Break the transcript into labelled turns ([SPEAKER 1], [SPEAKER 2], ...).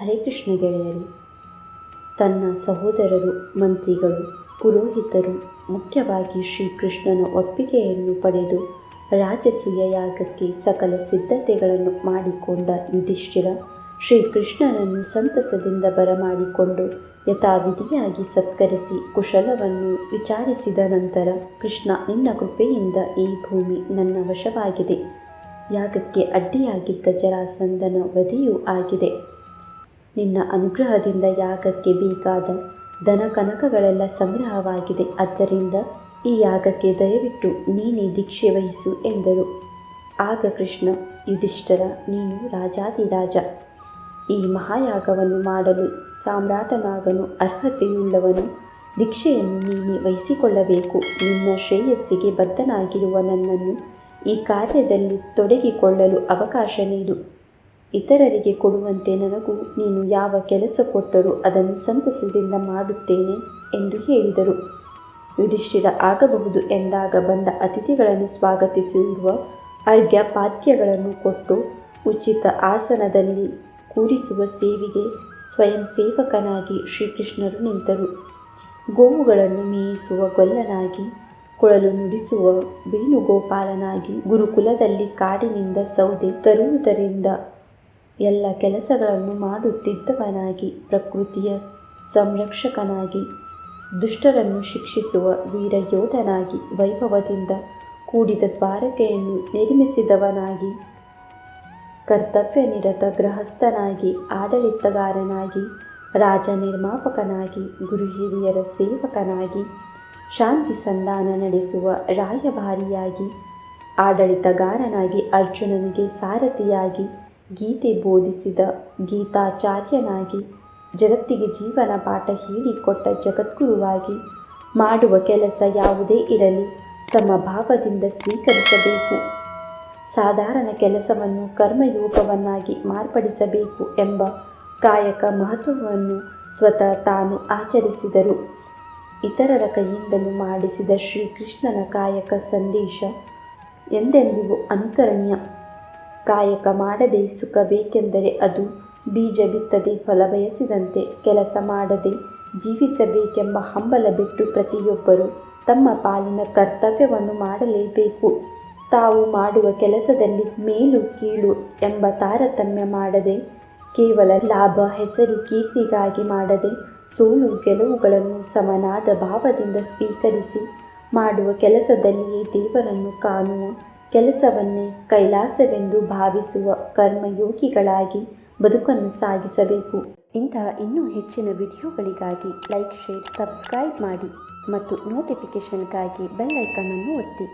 [SPEAKER 1] ಹರೇ ಕೃಷ್ಣ ಗೆಳೆಯರು, ತನ್ನ ಸಹೋದರರು, ಮಂತ್ರಿಗಳು, ಪುರೋಹಿತರು, ಮುಖ್ಯವಾಗಿ ಶ್ರೀಕೃಷ್ಣನ ಒಪ್ಪಿಗೆಯನ್ನು ಪಡೆದು ರಾಜಸೂಯ ಯಾಗಕ್ಕೆ ಸಕಲ ಸಿದ್ಧತೆಗಳನ್ನು ಮಾಡಿಕೊಂಡ ಯುಧಿಷ್ಠಿರ ಶ್ರೀಕೃಷ್ಣನನ್ನು ಸಂತಸದಿಂದ ಬರಮಾಡಿಕೊಂಡು ಯಥಾವಿಧಿಯಾಗಿ ಸತ್ಕರಿಸಿ ಕುಶಲವನ್ನು ವಿಚಾರಿಸಿದ ನಂತರ, ಕೃಷ್ಣ, ನಿನ್ನ ಕೃಪೆಯಿಂದ ಈ ಭೂಮಿ ನನ್ನ ವಶವಾಗಿದೆ. ಯಾಗಕ್ಕೆ ಅಡ್ಡಿಯಾಗಿದ್ದ ಜರಾಸಂದನ ವಧೆಯೂ ಆಗಿದೆ. ನಿನ್ನ ಅನುಗ್ರಹದಿಂದ ಯಾಗಕ್ಕೆ ಬೇಕಾದ ದನ ಕನಕಗಳೆಲ್ಲ ಸಂಗ್ರಹವಾಗಿದೆ. ಆದ್ದರಿಂದ ಈ ಯಾಗಕ್ಕೆ ದಯವಿಟ್ಟು ನೀನೇ ದೀಕ್ಷೆ ವಹಿಸು ಎಂದರು. ಆಗ ಕೃಷ್ಣ, ಯುಧಿಷ್ಠರ, ನೀನು ರಾಜಾದಿರಾಜ ಈ ಮಹಾಯಾಗವನ್ನು ಮಾಡಲು ಸಾಮ್ರಾಟನಾಗನು ಅರ್ಹತೆಯುಳ್ಳವನು ದೀಕ್ಷೆಯನ್ನು ನೀನೇ ವಹಿಸಿಕೊಳ್ಳಬೇಕು. ನಿನ್ನ ಶ್ರೇಯಸ್ಸಿಗೆ ಬದ್ಧನಾಗಿರುವ ನನ್ನನ್ನು ಈ ಕಾರ್ಯದಲ್ಲಿ ತೊಡಗಿಕೊಳ್ಳಲು ಅವಕಾಶ ನೀಡು. ಇತರರಿಗೆ ಕೊಡುವಂತೆ ನನಗೂ ನೀನು ಯಾವ ಕೆಲಸ ಕೊಟ್ಟರೂ ಅದನ್ನು ಸಂತಸದಿಂದ ಮಾಡುತ್ತೇನೆ ಎಂದು ಹೇಳಿದರು. ಯುಧಿಷ್ಠಿರ ಆಗಬಹುದು ಎಂದಾಗ ಬಂದ ಅತಿಥಿಗಳನ್ನು ಸ್ವಾಗತಿಸಿರುವ ಅರ್ಘ್ಯ ಪಾತ್ಯಗಳನ್ನು ಕೊಟ್ಟು ಉಚಿತ ಆಸನದಲ್ಲಿ ಕೂರಿಸುವ ಸೇವೆಗೆ ಸ್ವಯಂ ಸೇವಕನಾಗಿ ಶ್ರೀಕೃಷ್ಣರು ನಿಂತರು. ಗೋವುಗಳನ್ನು ಮೇಯಿಸುವ ಗೊಲ್ಲನಾಗಿ, ಕೊಳಲು ನುಡಿಸುವ ವೇಣುಗೋಪಾಲನಾಗಿ ಗುರುಕುಲದಲ್ಲಿ ಕಾಡಿನಿಂದ ಸೌದೆ ತರುವುದರಿಂದ ಎಲ್ಲ ಕೆಲಸಗಳನ್ನು ಮಾಡುತ್ತಿದ್ದವನಾಗಿ, ಪ್ರಕೃತಿಯ ಸಂರಕ್ಷಕನಾಗಿ, ದುಷ್ಟರನ್ನು ಶಿಕ್ಷಿಸುವ ವೀರಯೋಧನಾಗಿ, ವೈಭವದಿಂದ ಕೂಡಿದ ದ್ವಾರಕೆಯನ್ನು ನಿರ್ಮಿಸಿದವನಾಗಿ, ಕರ್ತವ್ಯನಿರತ ಗೃಹಸ್ಥನಾಗಿ, ಆಡಳಿತಗಾರನಾಗಿ ರಾಜ ನಿರ್ಮಾಪಕನಾಗಿ ಗುರು ಹಿರಿಯರ ಸೇವಕನಾಗಿ, ಶಾಂತಿ ಸಂಧಾನ ನಡೆಸುವ ರಾಯಭಾರಿಯಾಗಿ, ಆಡಳಿತಗಾರನಾಗಿ ಅರ್ಜುನನಿಗೆ ಸಾರಥಿಯಾಗಿ ಗೀತೆ ಬೋಧಿಸಿದ ಗೀತಾಚಾರ್ಯನಾಗಿ ಜಗತ್ತಿಗೆ ಜೀವನ ಪಾಠ ಹೇಳಿಕೊಟ್ಟ ಜಗದ್ಗುರುವಾಗಿ ಮಾಡುವ ಕೆಲಸ ಯಾವುದೇ ಇರಲಿ ಸಮಭಾವದಿಂದ ಸ್ವೀಕರಿಸಬೇಕು. ಸಾಧಾರಣ ಕೆಲಸವನ್ನು ಕರ್ಮಯೋಗವನ್ನಾಗಿ ಮಾರ್ಪಡಿಸಬೇಕು ಎಂಬ ಕಾಯಕ ಮಹತ್ವವನ್ನು ಸ್ವತಃ ತಾನು ಆಚರಿಸಿದರು. ಇತರರ ಕೈಯಿಂದಲೂ ಮಾಡಿಸಿದ ಶ್ರೀಕೃಷ್ಣನ ಕಾಯಕ ಸಂದೇಶ ಎಂದೆಂದಿಗೂ ಅನುಕರಣೀಯ. ಕಾಯಕ ಮಾಡದೆ ಸುಖ ಬೇಕೆಂದರೆ ಅದು ಬೀಜ ಬಿತ್ತದೆ ಫಲ ಬಯಸಿದಂತೆ ಕೆಲಸ ಮಾಡದೆ ಜೀವಿಸಬೇಕೆಂಬ ಹಂಬಲ ಬಿಟ್ಟು ಪ್ರತಿಯೊಬ್ಬರು ತಮ್ಮ ಪಾಲಿನ ಕರ್ತವ್ಯವನ್ನು ಮಾಡಲೇಬೇಕು. ತಾವು ಮಾಡುವ ಕೆಲಸದಲ್ಲಿ ಮೇಲು ಕೀಳು ಎಂಬ ತಾರತಮ್ಯ ಮಾಡದೆ ಕೇವಲ ಲಾಭ, ಹೆಸರು, ಕೀರ್ತಿಗಾಗಿ ಮಾಡದೆ ಸೋಲು, ಗೆಲುವುಗಳನ್ನು ಸಮನಾದ ಭಾವದಿಂದ ಸ್ವೀಕರಿಸಿ ಮಾಡುವ ಕೆಲಸದಲ್ಲಿಯೇ ದೇವರನ್ನು ಕಾಣುವ ಕೆಲಸವನ್ನೇ ಕೈಲಾಸವೆಂದು ಭಾವಿಸುವ ಕರ್ಮಯೋಗಿಗಳಾಗಿ ಬದುಕನ್ನು ಸಾಗಿಸಬೇಕು. ಇಂತಹ ಇನ್ನೂ ಹೆಚ್ಚಿನ ವಿಡಿಯೋಗಳಿಗಾಗಿ ಲೈಕ್, ಶೇರ್, ಸಬ್ಸ್ಕ್ರೈಬ್ ಮಾಡಿ ಮತ್ತು ನೋಟಿಫಿಕೇಷನ್ಗಾಗಿ ಬೆಲ್ ಐಕನನ್ನು ಒತ್ತಿ.